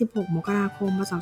16มกราคม พศ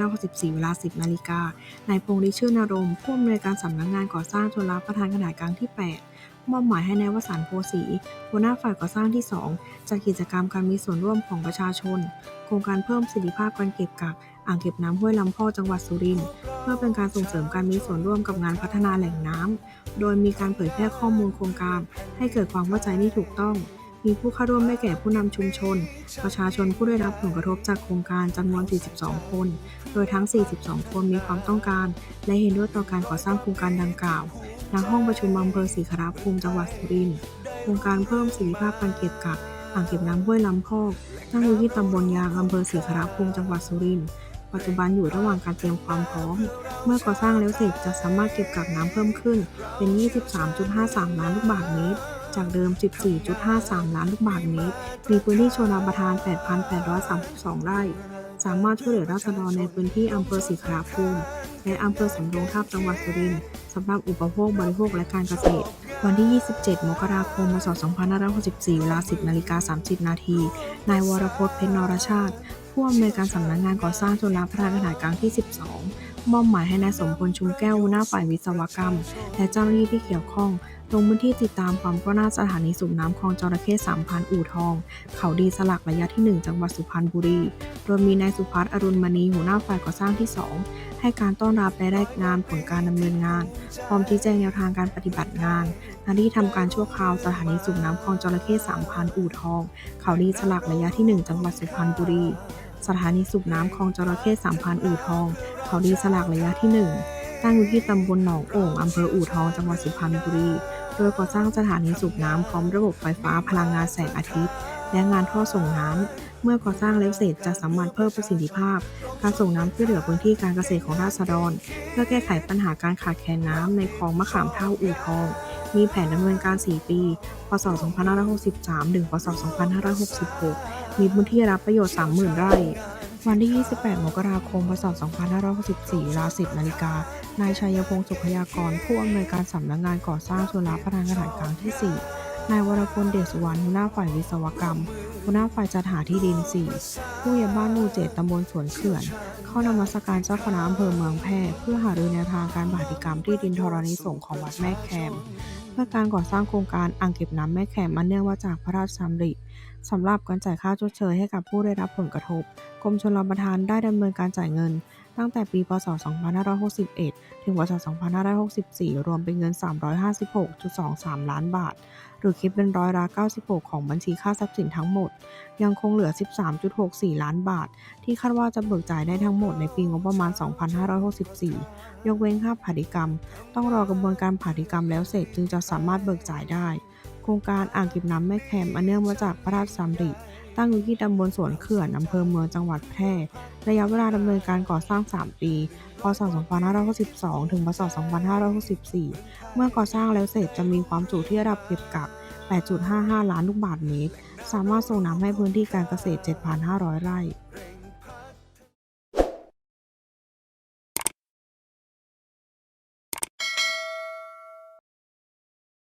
2564 เวลา 10 นาฬิกา นายพงษ์ฤชื่นนรงค์ผู้อำนวยการสำนักงานก่อสร้างชลประทานขนาดกลางที่ 8 มอบหมายให้นายวสันต์โพสีหัวหน้าฝ่ายก่อสร้างที่ 2จัดกิจกรรมการมีส่วนร่วมของประชาชน โครงการเพิ่มประสิทธิภาพการเก็บกักอ่างเก็บน้ำห้วยลำพอจังหวัดสุรินทร์เพื่อเป็นการส่งเสริมการมีส่วนร่วมกับงานพัฒนาแหล่งน้ำโดยมีการเผยแพร่ข้อมูลโครงการ ให้เกิดความเข้าใจที่ถูกต้อง มีผู้เข้าร่วมได้แก่ผู้นำชุมชน ประชาชนผู้ได้รับผลกระทบจากโครงการจำนวน 42 คน โดยทั้ง 42 คนมีความต้องการ และเห็นด้วยต่อการก่อสร้างโครงการดังกล่าวณห้องประชุมอำเภอศรีขาภูมิจังหวัดสุรินทร์โครงการเพิ่มสิทธิภาพการเก็บกักอ่างเก็บน้ำห้วยลำพอกตั้งอยู่ที่ตำบลยางอำเภอศรีขาภูมิจังหวัดสุรินทร์ ปัจจุบันอยู่ระหว่างการเตรียมความพร้อม เมื่อก่อสร้างแล้วเสร็จจะสามารถเก็บกักน้ำเพิ่มขึ้น เป็น 23.53 ล้านลูกบาศก์เมตร จากเดิม 14.53 ล้านลูกบาศก์เมตร มีพื้นที่ชลประทาน 8,832 ไร่ สามารถช่วยเหลือราษฎรในพื้นที่อำเภอศรีขาภูมิและอำเภอสำโรงทาบจังหวัดสุรินทร์สำหรับอุปโภคบริโภคและการเกษตร วันที่ 27 มกราคมพศ2564เวลา 10นาฬิกา30 นาที นายวรพจน์เพชรนรชาติ ผู้อำนวยการสำนักงานก่อสร้างชลประทานขนาดกลางที่ 12 มอบหมายให้นายสมพลชุมแก้วหัวหน้าฝ่ายวิศวกรรม และเจ้าหน้าที่ที่เกี่ยวข้องลงพื้นที่ติดตามความก้าวหน้าสถานีสูบน้ำคลองจระเข้3,000อู่ทอง เขาดีสลักระยะที่ 1 จังหวัดสุพรรณบุรี โดยมีนายสุพัฒน์อรุณมณีหัวหน้าฝ่ายก่อสร้างที่ 2 ให้การต้อนรับและรายงานผลการดำเนินงาน พร้อมชี้แจงแนวทางการปฏิบัติงานหน้าที่ทำการชั่วคราวสถานีสูบน้ำคลองจระเข้3,000อู่ทอง เขาดีสลักระยะที่ 1 จังหวัดสุพรรณบุรี สถานีสูบน้ำคลองจระเข้3,000อู่ทอง เขาดีสลักระยะที่ 1 ตั้งอยู่ที่ตำบลหนองโอ่งอำเภออู่ทอง จังหวัดสุพรรณบุรี โดยก่อสร้างสถานีสูบน้ำพร้อมระบบไฟฟ้าพลังงานแสงอาทิตย์ และงานท่อส่งน้ำ เมื่อก่อสร้างแล้วเสร็จจะสามารถเพิ่มประสิทธิภาพ การส่งน้ำช่วยเหลือพื้นที่การเกษตรของราษฎร เพื่อแก้ไขปัญหาการขาดแคลนน้ำในคลองมะขามเท่าอู่ทอง มีแผนดำเนินการ 4 ปี พศ 2563 ถึง พศ 2566 มีพื้นที่รับประโยชน์ 30,000 ไร่ วันที่ 28 มกราคม พศ 2564เวลา10นาฬิกา นายชัยพงศ์สุขยากร ผู้อำนวยการสำนักงานก่อสร้างชลประทานขนางกลางที่ 4 นายวรพลเดชสุวรรณหัวหน้าฝ่ายวิศวกรรม หัวหน้าฝ่ายจัดหาที่ดิน 4 ผู้ใหญ่บ้านหมู่เจ็ดตำบลสวนเขื่อน เข้านมัสการเจ้าคณะอำเภอเมืองแพร่ เพื่อหารือแนวทางการบาติกรรมที่ดินธรณีสงฆ์ของวัดแม่แคม เพื่อการก่อสร้างโครงการอ่างเก็บน้ำแม่แคมอันเนื่องมาจากพระราชดำริสำหรับการจ่ายค่าชดเชยให้กับผู้ได้รับผลกระทบ กรมชลประทานได้ดำเนินการจ่ายเงิน ตั้งแต่ปี พศ 2561 ถึง พศ 2564 รวมเป็นเงิน 356.23 ล้านบาท หรือคิดเป็นร้อยละ 96 ของบัญชีค่าทรัพย์สินทั้งหมด ยังคงเหลือ 13.64 ล้านบาท ที่คาดว่าจะเบิกจ่ายได้ทั้งหมดในปีงบประมาณ 2564 ยกเว้นค่าผาดิกรรม ต้องรอกระบวนการผาดิกรรมแล้วเสร็จจึงจะสามารถเบิกจ่ายได้ โครงการอ่างเก็บน้ำแม่แคมอันเนื่องมาจากพระราชดำริ ตั้งอยู่ที่ตำบลสวนเขื่อนอำเภอเมืองจังหวัดแพร่ ระยะเวลาดำเนินการก่อสร้าง 3 ปี พศ 2562 ถึง พศ 2564 เมื่อก่อสร้างแล้วเสร็จจะมีความจุที่ระดับเก็บกัก 8.55 ล้านลูกบาทเมตร สามารถส่งน้ำให้พื้นที่การเกษตร 7,500 ไร่